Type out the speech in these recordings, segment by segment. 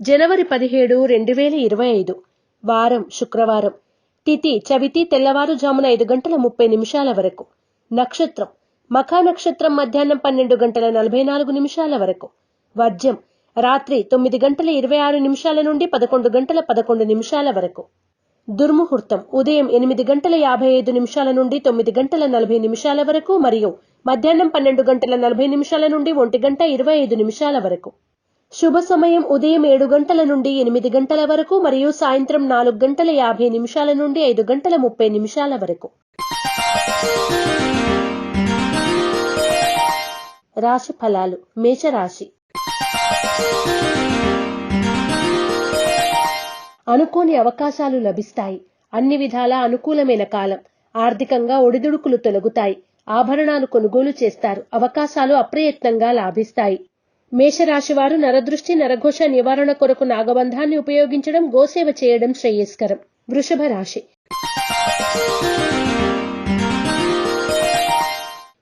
జనవరి పదిహేడు రెండు వేల ఇరవై ఐదు. వారం శుక్రవారం. తిథి చవితి తెల్లవారుజామున ఐదు గంటల ముప్పై నిమిషాల వరకు. నక్షత్రం. మఖా నక్షత్రం మధ్యాహ్నం పన్నెండు గంటల నలభై నాలుగు నిమిషాల వరకు. వజ్యం రాత్రి తొమ్మిది గంటల ఇరవై ఆరు నిమిషాల నుండి పదకొండు గంటల పదకొండు నిమిషాల వరకు. దుర్ముహూర్తం. ఉదయం ఎనిమిది గంటల యాభై ఐదు నిమిషాల నుండి తొమ్మిది గంటల నలభై నిమిషాల వరకు మరియు మధ్యాహ్నం పన్నెండు గంటల నలభై నిమిషాల నుండి ఒంటి గంట ఇరవై ఐదు నిమిషాల వరకు. శుభ సమయం ఉదయం ఏడు గంటల నుండి ఎనిమిది గంటల వరకు మరియు సాయంత్రం నాలుగు గంటల యాభై నిమిషాల నుండి ఐదు గంటల ముప్పై నిమిషాల వరకు. రాశి ఫలాలు మేషరాశి. అనుకోని అవకాశాలు లభిస్తాయి. అన్ని విధాలా అనుకూలమైన కాలం. ఆర్థికంగా ఒడిదుడుకులు తొలగుతాయి. ఆభరణాలు కొనుగోలు చేస్తారు. అవకాశాలు అప్రయత్నంగా లాభిస్తాయి. మేషరాశి వారు నరదృష్టి నరఘోష నివారణ కొరకు నాగబంధాన్ని ఉపయోగించడం గోసేవ చేయడం శ్రేయస్కరం. వృషభ రాశి.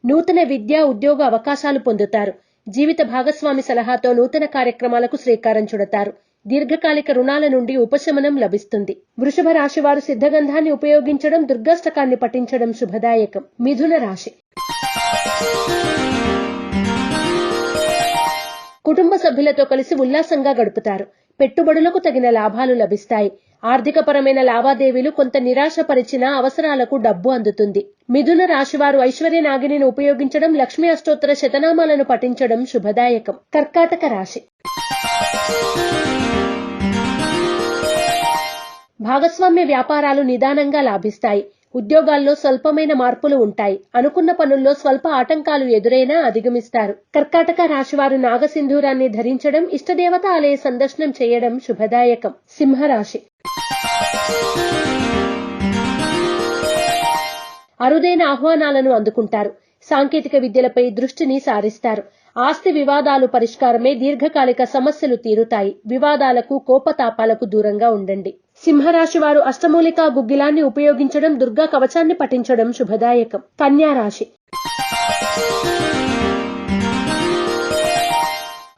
నూతన విద్య ఉద్యోగ అవకాశాలు పొందుతారు. జీవిత భాగస్వామి సలహాతో నూతన కార్యక్రమాలకు శ్రీకారం చుడతారు. దీర్ఘకాలిక రుణాల నుండి ఉపశమనం లభిస్తుంది. వృషభ రాశి వారు సిద్ధగంధాన్ని ఉపయోగించడం దుర్గాష్టకాన్ని పఠించడం శుభదాయకం. మిథున రాశి. కుటుంబ సభ్యులతో కలిసి ఉల్లాసంగా గడుపుతారు. పెట్టుబడులకు తగిన లాభాలు లభిస్తాయి. ఆర్థికపరమైన లావాదేవీలు కొంత నిరాశపరిచిన అవసరాలకు డబ్బు అందుతుంది. మిథున రాశివారు ఐశ్వర్య నాగిని ఉపయోగించడం లక్ష్మీ అష్టోత్తర శతనామాలను పఠించడం శుభదాయకం. కర్కాటక రాశి. భాగస్వామ్య వ్యాపారాలు నిదానంగా లాభిస్తాయి. ఉద్యోగాల్లో స్వల్పమైన మార్పులు ఉంటాయి. అనుకున్న పనుల్లో స్వల్ప ఆటంకాలు ఎదురైనా అధిగమిస్తారు. కర్కాటక రాశివారు నాగసింధూరాన్ని ధరించడం ఇష్టదేవత ఆలయ సందర్శనం చేయడం శుభదాయకం. సింహరాశి. అరుదైన ఆహ్వానాలను అందుకుంటారు. సాంకేతిక విద్యలపై దృష్టిని సారిస్తారు. ఆస్తి వివాదాలు పరిష్కారమే దీర్ఘకాలిక సమస్యలు తీరుతాయి. వివాదాలకు కోపతాపాలకు దూరంగా ఉండండి. సింహరాశి వారు అష్టమూలికా గుగ్గిలాన్ని ఉపయోగించడం దుర్గా కవచాన్ని పఠించడం శుభదాయకం. కన్యారాశి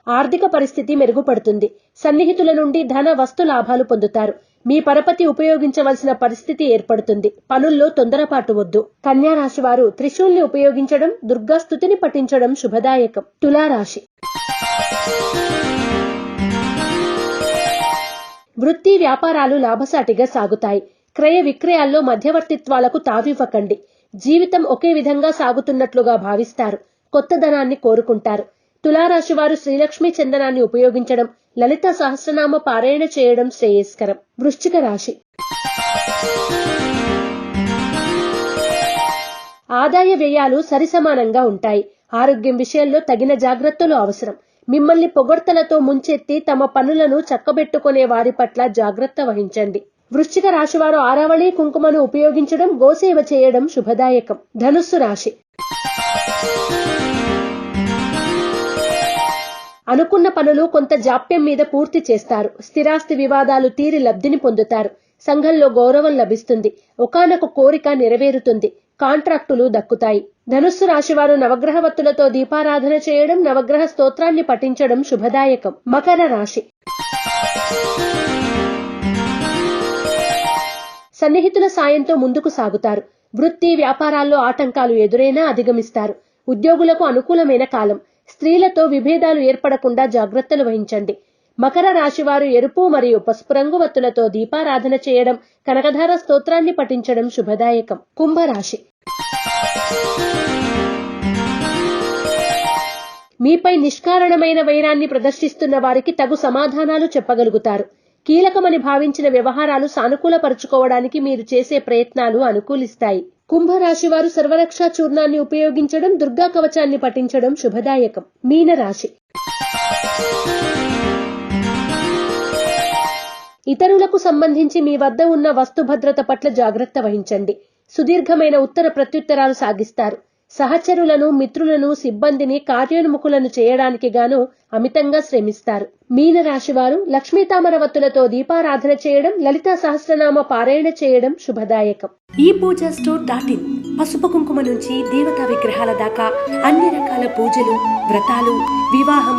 ఆర్థిక పరిస్థితి మెరుగుపడుతుంది. సన్నిహితుల నుండి ధన వస్తు లాభాలు పొందుతారు. మీ పరపతి ఉపయోగించవలసిన పరిస్థితి ఏర్పడుతుంది. పనుల్లో తొందరపాటు వద్దు. కన్యా రాశి వారు త్రిశూల్ని ఉపయోగించడం దుర్గా స్థుతిని పఠించడం శుభదాయకం. తులారాశి. వృత్తి వ్యాపారాలు లాభసాటిగా సాగుతాయి. క్రయ విక్రయాల్లో మధ్యవర్తిత్వాలకు తావివ్వకండి. జీవితం ఒకే విధంగా సాగుతున్నట్లుగా భావిస్తారు. కొత్త ధనాన్ని కోరుకుంటారు. తులారాశి వారు శ్రీలక్ష్మి చందనాన్ని ఉపయోగించడం లలిత సహస్రనామ పారాయణ చేయడం శ్రేయస్కరం. వృశ్చిక రాశి. ఆదాయ వ్యయాలు సరిసమానంగా ఉంటాయి. ఆరోగ్యం విషయంలో తగిన జాగ్రత్తలు అవసరం. మిమ్మల్ని పొగడ్తలతో ముంచెత్తి తమ పనులను చక్కబెట్టుకునే వారి పట్ల జాగ్రత్త వహించండి. వృశ్చిక రాశి వారు ఆరావళి కుంకుమను ఉపయోగించడం గోసేవ చేయడం శుభదాయకం. ధనుస్సు రాశి. అనుకున్న పనులు కొంత జాప్యం మీద పూర్తి చేస్తారు. స్థిరాస్తి వివాదాలు తీరి లబ్ధిని పొందుతారు. సంఘంలో గౌరవం లభిస్తుంది. ఒకనొక కోరిక నెరవేరుతుంది. కాంట్రాక్టులు దక్కుతాయి. ధనుస్సు రాశివారు నవగ్రహవత్తులతో దీపారాధన చేయడం నవగ్రహ స్తోత్రాన్ని పఠించడం శుభదాయకం. మకర రాశి. సన్నిహితుల సాయంతో ముందుకు సాగుతారు. వృత్తి వ్యాపారాల్లో ఆటంకాలు ఎదురైనా అధిగమిస్తారు. ఉద్యోగులకు అనుకూలమైన కాలం. స్త్రీలతో విభేదాలు ఏర్పడకుండా జాగ్రత్తలు వహించండి. మకర రాశివారు ఎరుపు మరియు పసుపు రంగు వత్తులతో దీపారాధన చేయడం కనకధార స్తోత్రాన్ని పఠించడం శుభదాయకం. కుంభరాశి. మీపై నిష్కారణమైన వైరాన్ని ప్రదర్శిస్తున్న వారికి తగు సమాధానాలు చెప్పగలుగుతారు. కీలకమని భావించిన వ్యవహారాలు సానుకూలపరుచుకోవడానికి మీరు చేసే ప్రయత్నాలు అనుకూలిస్తాయి. కుంభరాశి వారు సర్వరక్షా చూర్ణాన్ని ఉపయోగించడం దుర్గా కవచాన్ని పఠించడం శుభదాయకం. మీనరాశి. ఇతరులకు సంబంధించి మీ వద్ద ఉన్న వస్తు భద్రత పట్ల జాగ్రత్త వహించండి. సుదీర్ఘమైన ఉత్తర ప్రత్యుత్తరాలు సాగిస్తారు. సహచరులను మిత్రులను సిబ్బందిని కార్యోన్ముఖులను చేయడానికి గాను అమితంగా శ్రమిస్తారు. మీన రాశివారు లక్ష్మీ తామరవత్తులతో దీపారాధన చేయడం లలిత సహస్రనామ పారాయణ చేయడం శుభదాయకం. ఈ పూజ స్టోర్ డాట్ ఇన్ పసుపు కుంకుమ నుంచి దేవతా విగ్రహాల దాకా అన్ని రకాల పూజలు వ్రతాలు వివాహం